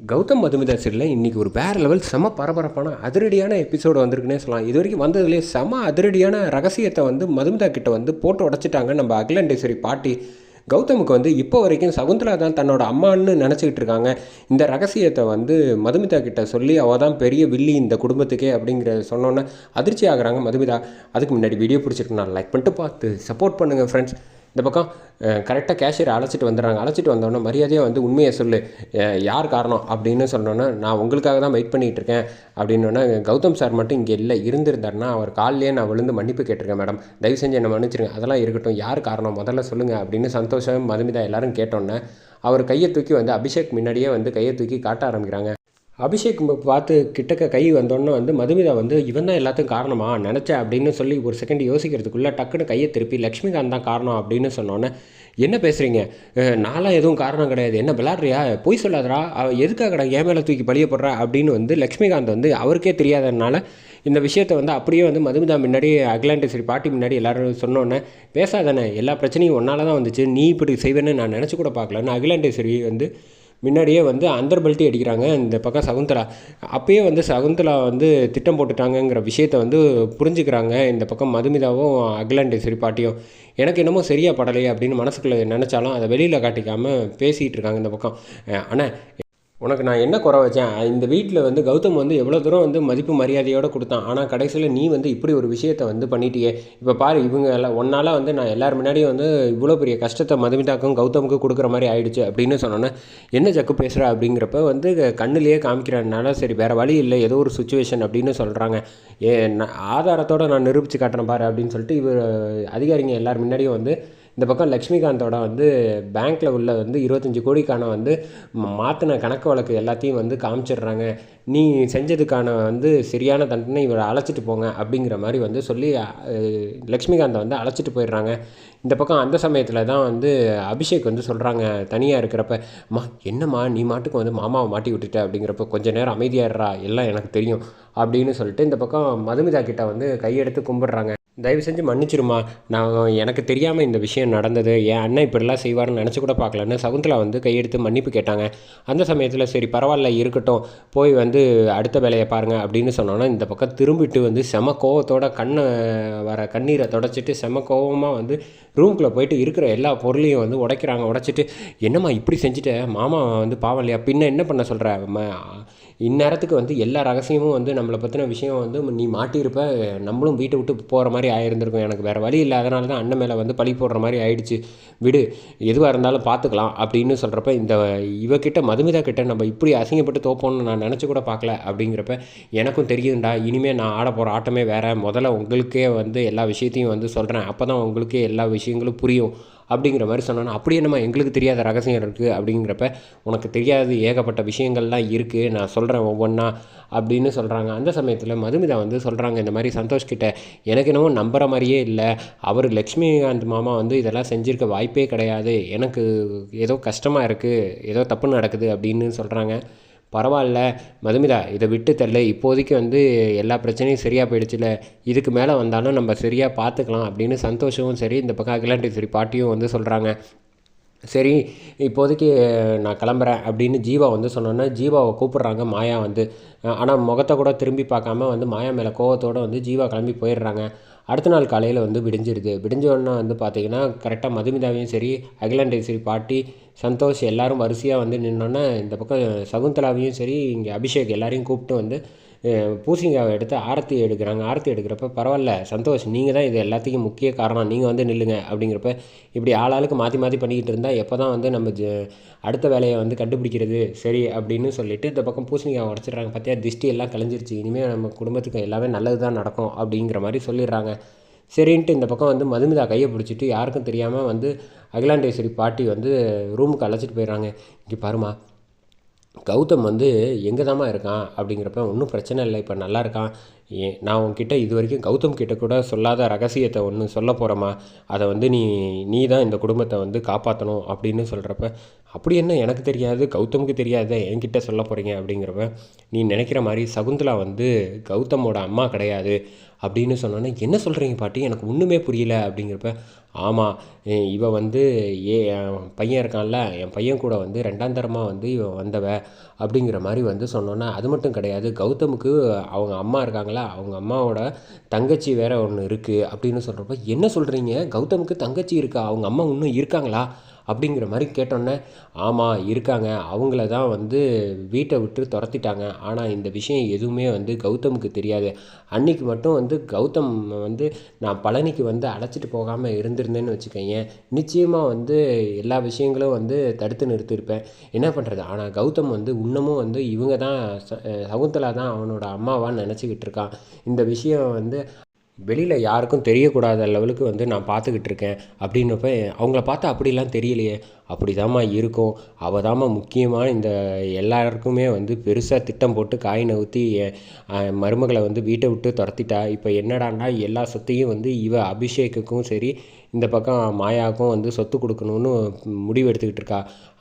கௌதம் மதுமிதா சீரியலில் இன்றைக்கி ஒரு வேறு லெவல் செம பரபரப்பான அதிரடியான எபிசோடு வந்திருக்குன்னே சொல்லலாம். இது வரைக்கும் வந்ததுலேயே செம அதிரடியான ரகசியத்தை வந்து மதுமிதா கிட்ட வந்து போட்டு உடச்சிட்டாங்க நம்ம அகிலண்டேஸ்வரி பாட்டி கௌதமுக்கு வந்து இப்போ வரைக்கும் சகுந்தலா தான் தன்னோட அம்மான்னு நினச்சிக்கிட்டு இருக்காங்க. இந்த ரகசியத்தை வந்து மதுமிதா கிட்ட சொல்லி அவள் தான் பெரிய வில்லி இந்த குடும்பத்துக்கே அப்படிங்கிற சொன்னோன்னே அதிர்ச்சி ஆகிறாங்க மதுமிதா. அதுக்கு முன்னாடி வீடியோ பிடிச்சிருக்கு நான் லைக் பண்ணிட்டு பார்த்து சப்போர்ட் பண்ணுங்கள் ஃப்ரெண்ட்ஸ் இந்த பக்கம் கரெக்டாக கேஷியர் அழைச்சிட்டு வந்துடுறாங்க. அழைச்சிட்டு வந்தோடனே மரியாதையாக வந்து உண்மையை சொல்லு. யார் காரணம் அப்படின்னு சொன்னோன்னே நான் உங்களுக்காக தான் வெயிட் பண்ணிகிட்டு இருக்கேன். அப்படின்னோடனே கௌதம் சார் மட்டும் இங்கே இல்லை இருந்திருந்தாருன்னா அவர் காலிலே நான் விழுந்து மன்னிப்பு கேட்டிருக்கேன் மேடம். தயவு செஞ்சு என்னை மன்னிச்சிருங்க. அதெல்லாம் இருக்கட்டும். யார் காரணம்? முதல்ல சொல்லுங்கள் அப்படின்னு சந்தோஷம் மதுமிதா எல்லாரும் கேட்டோன்னே அவர் கையை தூக்கி வந்து அபிஷேக் முன்னாடியே வந்து கையை தூக்கி காட்ட ஆரம்பிக்கிறாங்க. அபிஷேக் பார்த்து கிட்டக்க கை வந்தோடனே வந்து மதுமிதா வந்து இவன் தான் எல்லாத்துக்கும் காரணமா? நினச்சேன் அப்படின்னு சொல்லி ஒரு செகண்ட் யோசிக்கிறதுக்குள்ளே டக்குன்னு கையை திருப்பி லக்ஷ்மிகாந்த் தான் காரணம் அப்படின்னு சொன்னோன்னே என்ன பேசுகிறீங்க நான்லாம் எதுவும் காரணம் கிடையாது. என்ன விளாட்றியா பொய் சொல்லாதடா. அவ எதுக்காகடா என் மேலே தூக்கி பழிய போடுறா? அப்படின்னு வந்து லக்ஷ்மிகாந்த் வந்து அவருக்கே தெரியாததுனால இந்த விஷயத்தை வந்து அப்படியே வந்து மதுமிதா முன்னாடி அகிலாண்டேஸ்வரி பாட்டி முன்னாடி எல்லாரும் சொன்னோன்னே பேசாதானே எல்லா பிரச்சனையும் ஒன்றால் தான் வந்துச்சு. நீ இப்படி செய்வேன்னு நான் நினச்சி கூட பார்க்கலன்னு அகிலாண்டேஸ்வரி வந்து முன்னாடியே வந்து அந்தர் அடிக்கிறாங்க. இந்த பக்கம் சகுந்தலா. அப்பயே வந்து சகுந்தலா வந்து திட்டம் போட்டுட்டாங்கங்கிற விஷயத்த வந்து புரிஞ்சுக்கிறாங்க. இந்த பக்கம் மதுமிதாவும் அகிலாண்டேஸ்வரி பாட்டியும் எனக்கு என்னமோ சரியா படலையே அப்படின்னு மனசுக்குள்ளே நினச்சாலும் அதை வெளியில் காட்டிக்காமல் பேசிகிட்டு இருக்காங்க இந்த பக்கம். ஆனால் உனக்கு நான் என்ன குறை வச்சேன்? இந்த வீட்டில் வந்து கௌதம் வந்து எவ்வளோ தூரம் வந்து மதிப்பு மரியாதையோடு கொடுத்தான். ஆனால் கடைசியில் நீ வந்து இப்படி ஒரு விஷயத்தை வந்து பண்ணிட்டியே. இப்போ பாரு இவங்க எல்லாம் ஒன்னால் வந்து நான் எல்லார் முன்னாடியும் வந்து இவ்வளோ பெரிய கஷ்டத்தை மதுமிதாக்கும் கௌதமுக்கு கொடுக்குற மாதிரி ஆயிடுச்சு அப்படின்னு சொன்னோன்னே என்ன ஜக்கு பேசுகிற அப்படிங்கிறப்ப வந்து கண்ணுலேயே காமிக்கிறதுனால சரி வேறு வழி இல்லை ஏதோ ஒரு சுச்சுவேஷன் அப்படின்னு சொல்கிறாங்க ஏ நான் ஆதாரத்தோடு நான் நிரூபித்து காட்டுறேன் பாரு அப்படின்னு சொல்லிட்டு இவர் அதிகாரிங்க எல்லார் முன்னாடியும் வந்து இந்த பக்கம் லக்ஷ்மிகாந்தோட வந்து பேங்க்கில் உள்ள வந்து இருபத்தஞ்சி கோடிக்கான வந்து மாற்றின கணக்கு வழக்கு எல்லாத்தையும் வந்து காமிச்சிடுறாங்க. நீ செஞ்சதுக்கான வந்து சரியான தண்டனை இவரை அழைச்சிட்டு போங்க அப்படிங்கிற மாதிரி வந்து சொல்லி லக்ஷ்மிகாந்தை வந்து அழைச்சிட்டு போயிடுறாங்க. இந்த பக்கம் அந்த சமயத்தில் தான் வந்து அபிஷேக் வந்து சொல்கிறாங்க தனியாக இருக்கிறப்ப அம்மா என்னம்மா நீ மாட்டுக்கு வந்து மாமாவை மாட்டி விட்டுட்ட அப்படிங்கிறப்ப கொஞ்ச நேரம் அமைதியாடுறா எல்லாம் எனக்கு தெரியும் அப்படின்னு சொல்லிட்டு இந்த பக்கம் மதுமிதா கிட்ட வந்து கையெடுத்து கும்பிடுறாங்க. தயவு செஞ்சு மன்னிச்சிருமா. நான் எனக்கு தெரியாமல் இந்த விஷயம் நடந்தது. என் அண்ணன் இப்படிலாம் செய்வார்னு நினச்சி கூட பார்க்கலன்னு சகுந்தலா வந்து கையெடுத்து மன்னிப்பு கேட்டாங்க. அந்த சமயத்தில் சரி பரவாயில்ல இருக்கட்டும். போய் வந்து அடுத்த வேலையை பாருங்கள் அப்படின்னு சொன்னோன்னா இந்த பக்கம் திரும்பிட்டு வந்து செம கோவத்தோட கண்ணை வர கண்ணீரை தொடச்சிட்டு செம கோவமாக வந்து ரூம்குள்ளே போயிட்டு இருக்கிற எல்லா பொருளையும் வந்து உடைக்கிறாங்க. உடைச்சிட்டு என்னம்மா இப்படி செஞ்சுட்டேன் மாமா வந்து பாவம் இல்லையா? பின்ன என்ன பண்ண சொல்கிற இந்நேரத்துக்கு வந்து எல்லா ரகசியமும் வந்து நம்மளை பற்றின விஷயம் வந்து நீ மாட்டியிருப்ப நம்மளும் வீட்டை விட்டு போகிற மாதிரி ஆயிருந்திருக்கும். எனக்கு வேறு வழி இல்லை அதனால தான் அண்ணன் மேலே வந்து பழி போடுற மாதிரி ஆயிடுச்சு. விடு எதுவாக இருந்தாலும் பார்த்துக்கலாம் அப்படின்னு சொல்கிறப்ப இந்த இவக்கிட்ட மதுமிதா கிட்ட நம்ம இப்படி அசிங்கப்பட்டு தோப்போம்னு நான் நினச்சி கூட பார்க்கல அப்படிங்கிறப்ப எனக்கும் தெரியுதுண்டா இனிமேல் நான் ஆட போகிற ஆட்டமே வேறு. முதல்ல உங்களுக்கே வந்து எல்லா விஷயத்தையும் வந்து சொல்கிறேன் அப்போ தான் உங்களுக்கே எல்லா விஷயங்களும் புரியும். அப்படிங்கிற மாதிரி சொன்னோன்னா அப்படியே நம்ம எங்களுக்கு தெரியாத ரகசியம் இருக்குது அப்படிங்கிறப்ப உனக்கு தெரியாத ஏகப்பட்ட விஷயங்கள்லாம் இருக்குது நான் சொல்கிறேன் ஒவ்வொன்றா அப்படின்னு சொல்கிறாங்க அந்த சமயத்தில் மதுமிதா வந்து சொல்கிறாங்க இந்த மாதிரி சந்தோஷ் கிட்ட எனக்கு என்னவோ நம்புகிற மாதிரியே இல்லை. அவர் லக்ஷ்மிகாந்த் மாமா வந்து இதெல்லாம் செஞ்சுருக்க வாய்ப்பே கிடையாது. எனக்கு ஏதோ கஷ்டமாக இருக்குது ஏதோ தப்பு நடக்குது அப்படின்னு சொல்கிறாங்க பரவாயில்ல. மதுமிதா இதை விட்டு தள்ள இப்போதைக்கு வந்து எல்லா பிரச்சனையும் சரியாக போயிடுச்சுல. இதுக்கு மேலே வந்தாலும் நம்ம சரியாக பார்த்துக்கலாம் அப்படின்னு சந்தோஷமும் சரி இந்த பக்கம் அகிலாண்டேஸ்வரி பாட்டியும் வந்து சொல்கிறாங்க சரி இப்போதைக்கு நான் கிளம்புறேன் அப்படின்னு ஜீவா வந்து சொன்னோன்னா ஜீவாவை கூப்பிட்றாங்க மாயா வந்து. ஆனால் முகத்தை கூட திரும்பி பார்க்காம வந்து மாயா மேலே கோவத்தோடு வந்து ஜீவா கிளம்பி போயிடுறாங்க. அடுத்த நாள் காலையில் வந்து விடிஞ்சிருது. விடிஞ்ச வந்து பார்த்தீங்கன்னா கரெக்டாக மதுமிதாவையும் சரி அகிலாண்டையும் சரி பாட்டி சந்தோஷ் எல்லோரும் வரிசையாக வந்து நின்னோன்னே இந்த பக்கம் சகுந்தலாவையும் சரி இங்கே அபிஷேக் எல்லாரையும் கூப்பிட்டு வந்து பூசிங்காவை பூசணிக்காவை எடுத்து ஆரத்தி எடுக்கிறாங்க. ஆரத்தி எடுக்கிறப்ப பரவாயில்ல சந்தோஷ் நீங்கள் தான் இது எல்லாத்துக்கும் முக்கிய காரணம். நீங்கள் வந்து நில்லுங்க அப்படிங்கிறப்ப இப்படி ஆளாளுக்கு மாற்றி மாற்றி பண்ணிக்கிட்டு இருந்தால் எப்போ தான் வந்து நம்ம ஜ- அடுத்த வேலையை வந்து கண்டுபிடிக்கிறது? சரி அப்படின்னு சொல்லிட்டு இந்த பக்கம் பூசணிக்காவை உடச்சிடுறாங்க. பார்த்தியா திஷ்டி எல்லாம் கலைஞ்சிருச்சு. இனிமேல் நம்ம குடும்பத்துக்கு எல்லாமே நல்லது தான் நடக்கும் அப்படிங்கிற மாதிரி சொல்லிடுறாங்க. சரின்ட்டு இந்த பக்கம் வந்து மதுமிதா கையை பிடிச்சிட்டு யாருக்கும் தெரியாமல் வந்து அகிலாண்டேஸ்வரி பாட்டி வந்து ரூமுக்கு அழைச்சிட்டு போயிடுறாங்க. இங்கே பாருமா கௌதம் வந்து எங்கே தாம்மா இருக்கான் அப்படிங்கிறப்ப ஒன்றும் பிரச்சனை இல்லை இப்போ நல்லா இருக்கான். ஏ நான் உன்கிட்ட இது வரைக்கும் கௌதம் கிட்ட கூட சொல்லாத ரகசியத்தை ஒன்று சொல்ல போகிறேம்மா அதை வந்து நீ நீ தான் இந்த குடும்பத்தை வந்து காப்பாற்றணும் அப்படின்னு சொல்கிறப்ப அப்படி என்ன எனக்கு தெரியாது கௌதமுக்கு தெரியாத என்கிட்ட சொல்ல போகிறீங்க அப்படிங்கிறப்ப நீ நினைக்கிற மாதிரி சகுந்தலா வந்து கௌதமோட அம்மா கிடையாது. அப்படின்னு சொன்னோன்னே என்ன சொல்கிறீங்க பாட்டி? எனக்கு ஒன்றுமே புரியல. அப்படிங்கிறப்ப ஆமாம் இவன் வந்து ஏ என் பையன் இருக்கான்ல என் பையன் கூட வந்து ரெண்டாம் தரமாக வந்து இவன் வந்தவ. அப்படிங்கிற மாதிரி வந்து சொன்னோன்னே அது மட்டும் கிடையாது கௌதமுக்கு அவங்க அம்மா இருக்காங்களா அவங்க அம்மாவோட தங்கச்சி வேற ஒன்று இருக்குது அப்படின்னு சொல்கிறப்ப என்ன சொல்கிறீங்க கௌதமுக்கு தங்கச்சி இருக்கா? அவங்க அம்மா இன்னும் இருக்காங்களா? அப்படிங்கிற மாதிரி கேட்டோன்னே ஆமாம் இருக்காங்க. அவங்கள தான் வந்து வீட்டை விட்டு துரத்திட்டாங்க. ஆனால் இந்த விஷயம் எதுவுமே வந்து கௌதமுக்கு தெரியாது. அன்னைக்கு மட்டும் வந்து கௌதம் வந்து நான் பழனிக்கு வந்து அழைச்சிட்டு போகாமல் இருந்திருந்தேன்னு வச்சுக்கோங்க நிச்சயமாக வந்து எல்லா விஷயங்களும் வந்து தடுத்து நிறுத்தியிருப்பேன். என்ன பண்ணுறது ஆனால் கௌதம் வந்து இன்னமும் வந்து இவங்க தான் ச சகுந்தலா தான் அவனோட அம்மாவான்னு நினச்சிக்கிட்டு இருக்கான். இந்த விஷயம் வந்து வெளியில் யாருக்கும் தெரியக்கூடாத லெவலுக்கு வந்து நான் பார்த்துக்கிட்டு இருக்கேன் அப்படின்னப்ப அவங்கள பார்த்தா அப்படிலாம் தெரியலையே. அப்படி தாம்மா இருக்கும். அவள் தாம்மா முக்கியமாக இந்த எல்லாருக்குமே வந்து பெருசாக திட்டம் போட்டு காயினை ஊற்றி மருமகளை வந்து வீட்டை விட்டு துரத்திட்டா. இப்போ என்னடான்னா எல்லா சொத்தையும் வந்து இவ அபிஷேக்குக்கும் சரி இந்த பக்கம் மாயாவுக்கும் வந்து சொத்து கொடுக்கணும்னு முடிவு எடுத்துக்கிட்டு இருக்கா.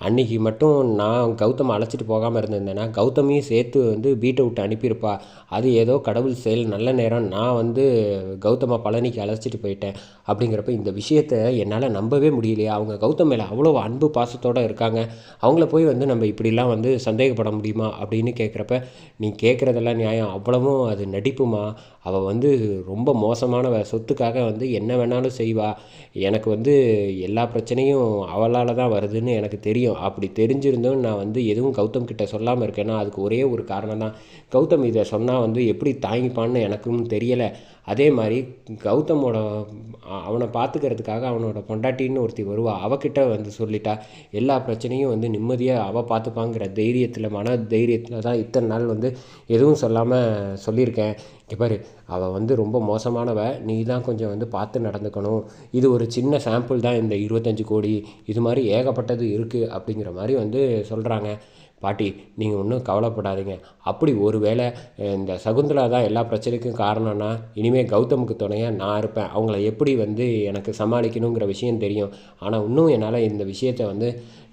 அன்றைக்கி மட்டும் நான் கௌதம் அழைச்சிட்டு போகாமல் இருந்திருந்தேன்னா கௌதமையும் சேர்த்து வந்து வீட்டை விட்டு அனுப்பியிருப்பா. அது ஏதோ கடவுள் செயல் நல்ல நேரம் நான் வந்து கௌதமை பழனிக்கு அழைச்சிட்டு போயிட்டேன். அப்படிங்கிறப்ப இந்த விஷயத்த என்னால் நம்பவே முடியலையா. அவங்க கௌதம் மேலே அவ்வளோ அன்பு பாசத்தோடு இருக்காங்க. அவங்கள போய் வந்து நம்ம இப்படிலாம் வந்து சந்தேகப்பட முடியுமா அப்படின்னு கேட்குறப்ப நீ கேட்குறதெல்லாம் நியாயம். அவ்வளவும் அது நடிப்புமா? அவள் வந்து ரொம்ப மோசமானவ. சொத்துக்காக வந்து என்ன வேணாலும் செய்வா. எனக்கு வந்து எல்லா பிரச்சனையும் அவளால் தான் வருதுன்னு எனக்கு தெரியும். அப்படி தெரிஞ்சிருந்தும் நான் வந்து எதுவும் கௌதம் கிட்ட சொல்லாமல் இருக்கேன்னா அதுக்கு ஒரே ஒரு காரணம் தான். கௌதம் இதை சொன்னால் வந்து எப்படி தாங்கிப்பான்னு எனக்கும் தெரியலை. அதே மாதிரி கௌதமோட அவனை பார்த்துக்கிறதுக்காக அவனோட பொண்டாட்டின்னு ஒருத்தி வருவா. அவகிட்ட வந்து சொல்லிட்டா எல்லா பிரச்சனையும் வந்து நிம்மதியாக அவள் பார்த்துப்பாங்கிற தைரியத்தில் மன தைரியத்தில் தான் இத்தனை நாள் வந்து எதுவும் சொல்லாமல் சொல்லியிருக்கேன். இங்கே பாரு அவள் வந்து ரொம்ப மோசமானவ. நீ தான் கொஞ்சம் வந்து பார்த்து நடந்துக்கணும். இது ஒரு சின்ன சாம்பிள் தான் இந்த இருபத்தஞ்சி கோடி. இது மாதிரி ஏகப்பட்டது இருக்குது அப்படிங்கிற மாதிரி வந்து சொல்கிறாங்க பாட்டி நீங்கள் ஒன்றும் கவலைப்படாதீங்க. அப்படி ஒரு வேளை இந்த சகுந்தலா தான் எல்லா பிரச்சனைக்கும் காரணம்னா இனிமேல் கௌதமுக்கு துணையாக நான் இருப்பேன். அவங்கள எப்படி வந்து எனக்கு சமாளிக்கணுங்கிற விஷயம் தெரியும். ஆனால் இன்னும் என்னால் இந்த விஷயத்த வந்து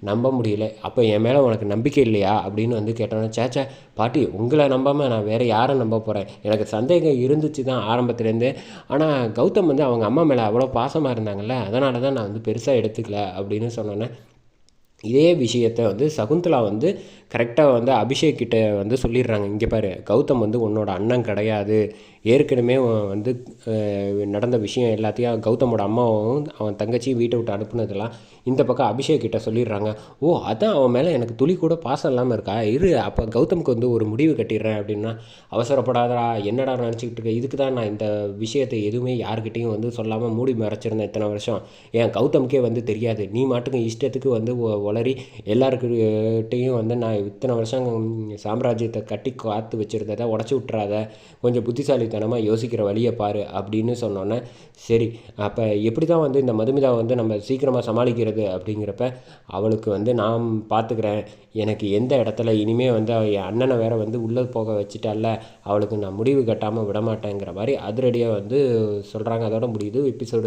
நம்ப முடியல. அப்போ என் மேலே உனக்கு நம்பிக்கை இல்லையா? அப்படின்னு வந்து கேட்டோன்னா சேச்சா பாட்டி உங்களை நம்பாமல் நான் வேறு யாரை நம்ப போகிறேன் எனக்கு சந்தேகம் இருந்துச்சு தான் ஆரம்பத்துலேருந்து. ஆனால் கௌதம் வந்து அவங்க அம்மா மேலே அவ்வளோ பாசமாக இருந்தாங்கல்ல அதனால தான் நான் வந்து பெருசாக எடுத்துக்கல அப்படின்னு சொன்னோன்னே இதே விஷயத்தை வந்து சகுந்தலா வந்து கரெக்டாக வந்து அபிஷேக் கிட்ட வந்து சொல்லிடுறாங்க. இங்கே பாரு கௌதம் வந்து உன்னோட அண்ணன் கிடையாது. ஏற்கனவே வந்து நடந்த விஷயம் எல்லாத்தையும் கௌதமோட அம்மாவும் அவன் தங்கச்சியும் வீட்டை விட்டு அனுப்புனதெல்லாம் இந்த பக்கம் அபிஷேக் கிட்ட சொல்லிடுறாங்க. ஓ அதான் அவன் மேலே எனக்கு துளி கூட பாசம் இல்லாமல் இருக்கா? இரு அப்போ கௌதமுக்கு வந்து ஒரு முடிவு கட்டிடுறேன் அப்படின்னா அவசரப்படாதடா என்னடா நினச்சிக்கிட்டு இருக்க? இதுக்கு தான் நான் இந்த விஷயத்தை எதுவுமே யாருக்கிட்டையும் வந்து சொல்லாமல் மூடி மறைச்சிருந்தேன் இத்தனை வருஷம். ஏன் கௌதமுக்கே வந்து தெரியாது. நீ மாட்டுக்கு இஷ்டத்துக்கு வந்து உளறி எல்லாருக்கிட்டையும் வந்து நான் இத்தனை வருஷம் சாம்ராஜ்யத்தை கட்டி காத்து வச்சுருந்ததை உடச்சி விட்றாத கொஞ்சம் புத்திசாலித்தனமாக யோசிக்கிற வழியை பாரு அப்படின்னு சொன்னோன்னே சரி அப்போ எப்படி தான் வந்து இந்த மதுமிதாவை வந்து நம்ம சீக்கிரமாக சமாளிக்கிறது அப்படிங்கிறப்ப அவளுக்கு வந்து நான் பார்த்துக்கிறேன் எனக்கு எந்த இடத்துல இனிமேல் வந்து என் அண்ணனை வேற வந்து உள்ளே போக வச்சுட்டால அவளுக்கு நான் முடிவு கட்டாமல் விடமாட்டேங்கிற மாதிரி அதிரடியாக வந்து சொல்கிறாங்க அதோட முடியுது எபிசோடு